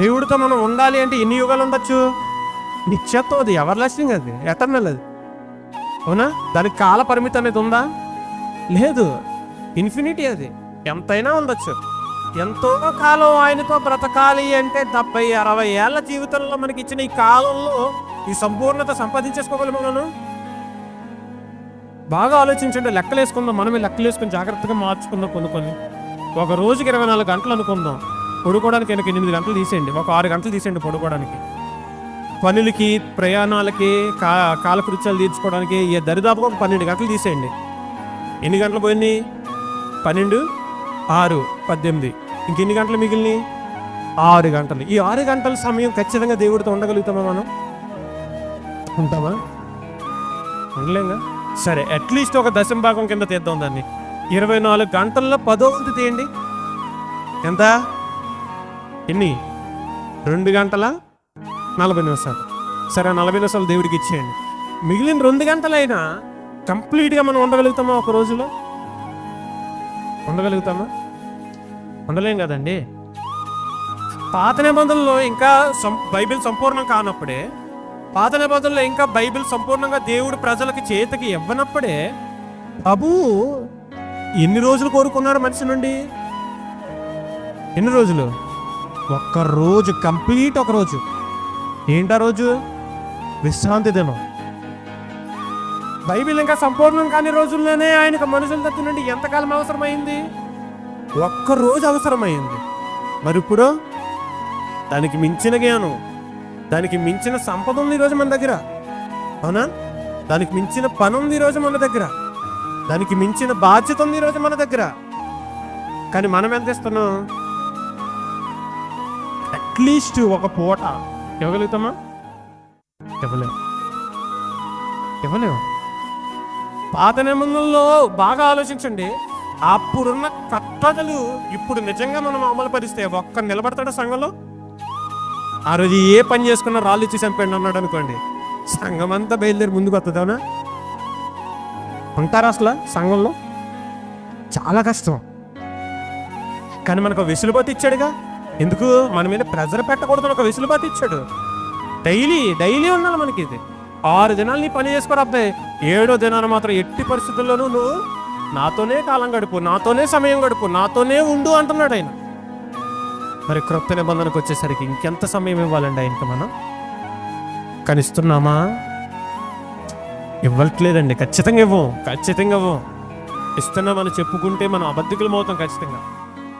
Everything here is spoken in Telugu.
దేవుడితో మనం ఉండాలి అంటే ఎన్ని యుగాలు ఉండొచ్చు? నిత్యత్వం అది ఎవర్ లాస్టింగ్ అది? ఎటర్నల్ అది. అవునా? దానికి కాల పరిమితి అనేది ఉందా? లేదు. ఇన్ఫినిటీ అది. ఎంతైనా ఉండొచ్చు. ఎంతో కాలం ఆయనతో బ్రతకాలి అంటే డెబ్బై అరవై ఏళ్ళ జీవితంలో మనకి ఇచ్చిన ఈ కాలంలో ఈ సంపూర్ణత సంపాదించేసుకోగలము మనం బాగా ఆలోచించండి. లెక్కలు వేసుకుందాం మనమే లెక్కలేసుకుని జాగ్రత్తగా మార్చుకుందాం కొన్ని కొన్ని. ఒక రోజుకి ఇరవై నాలుగు గంటలు అనుకుందాం. పడుకోవడానికి వెనక ఎనిమిది గంటలు తీసేయండి. ఒక ఆరు గంటలు తీసేయండి పడుకోవడానికి. పనులకి ప్రయాణాలకి కా కాలకృత్యాలు తీర్చుకోవడానికి ఏ దరిదాపుగా ఒక పన్నెండు గంటలు తీసేయండి. ఎన్ని గంటలు పోయినాయి? పన్నెండు ఆరు పద్దెనిమిది. ఇంకెన్ని గంటలు మిగిలినాయి? ఆరు గంటలు. ఈ ఆరు గంటల సమయం ఖచ్చితంగా దేవుడితో ఉండగలుగుతామా మనం? ఉంటామా? ఉండలేంగా? సరే అట్లీస్ట్ ఒక దశం భాగం కింద తీద్దాం దాన్ని. ఇరవై నాలుగు గంటల్లో పదో వంతు తీయండి. ఎంత? ఎన్ని? రెండు గంటల? నలభై నిమిషాలు. సరే నలభై నిమిషాలు దేవుడికి ఇచ్చేయండి. మిగిలిన రెండు గంటలైనా కంప్లీట్గా మనం ఉండగలుగుతామా ఒక రోజులో? ఉండగలుగుతామా? ఉండలేం కదండి. పాత నిబంధనలో ఇంకా సం- బైబిల్ సంపూర్ణం కానప్పుడే పాత నిబంధనలో ఇంకా బైబిల్ సంపూర్ణంగా దేవుడు ప్రజలకు చేతికి ఇవ్వనప్పుడే అబు ఎన్ని రోజులు కోరుకున్నారు మనిషి నుండి? ఎన్ని రోజులు? ఒక్క రోజు కంప్లీట్ ఒక రోజు ఏంటా రోజు? విశ్రాంతి దినం. బైబిల్ ఇంకా సంపూర్ణం కాని రోజుల్లోనే ఆయనకు మనుషుల దగ్గర నుండి ఎంతకాలం అవసరమైంది? ఒక్క రోజు అవసరమైంది. మరి ఇప్పుడు దానికి మించిన జ్ఞానం దానికి మించిన సంపద ఉంది ఈరోజు మన దగ్గర. అవునా? దానికి మించిన పని ఉంది ఈరోజు మన దగ్గర. దానికి మించిన బాధ్యత ఉంది ఈరోజు మన దగ్గర. కానీ మనం ఎంత ఇస్తున్నాం? అట్లీస్ట్ ఒక పూట. ఇవ్వగలుగుతామా? ఇవ్వలేము ఇవ్వలేము పాత నిబంధనలో బాగా ఆలోచించండి. అప్పుడున్న కట్టడలు ఇప్పుడు నిజంగా మనం అమలు పరిస్తే ఒక్క నిలబడతాడా సంఘంలో? ఆ రోజు ఏ పని చేసుకున్నా రాళ్ళు ఇచ్చి చంపండి అన్నాడు అనుకోండి. సంఘం అంతా బయలుదేరి ముందుకు వస్తుంది అవునా ఉంటారా అసలు సంఘంలో? చాలా కష్టం. కానీ మనకు వెసులుబాటు ఇచ్చాడుగా. ఎందుకు? మన మీద ప్రెజర్ పెట్టకూడదని ఒక వెసులుబాటు ఇచ్చాడు. డైలీ డైలీ ఉండాలి మనకి ఇది. ఆరు దినాలు నీ పని చేసుకోరు అబ్బాయి. ఏడో దినాలు మాత్రం ఎట్టి పరిస్థితుల్లోనూ నువ్వు నాతోనే కాలం గడుపు నాతోనే సమయం గడుపు నాతోనే ఉండు అంటున్నాడు ఆయన. మరి క్రొత్త నిబంధనకు వచ్చేసరికి ఇంకెంత సమయం ఇవ్వాలండి ఆయనకి మనం? కనిస్తున్నామా? ఇవ్వట్లేదండి. ఖచ్చితంగా ఇవ్వం ఖచ్చితంగా ఇవ్వం. ఇస్తున్నామని చెప్పుకుంటే మనం అబద్ధికులం అవుతాం ఖచ్చితంగా.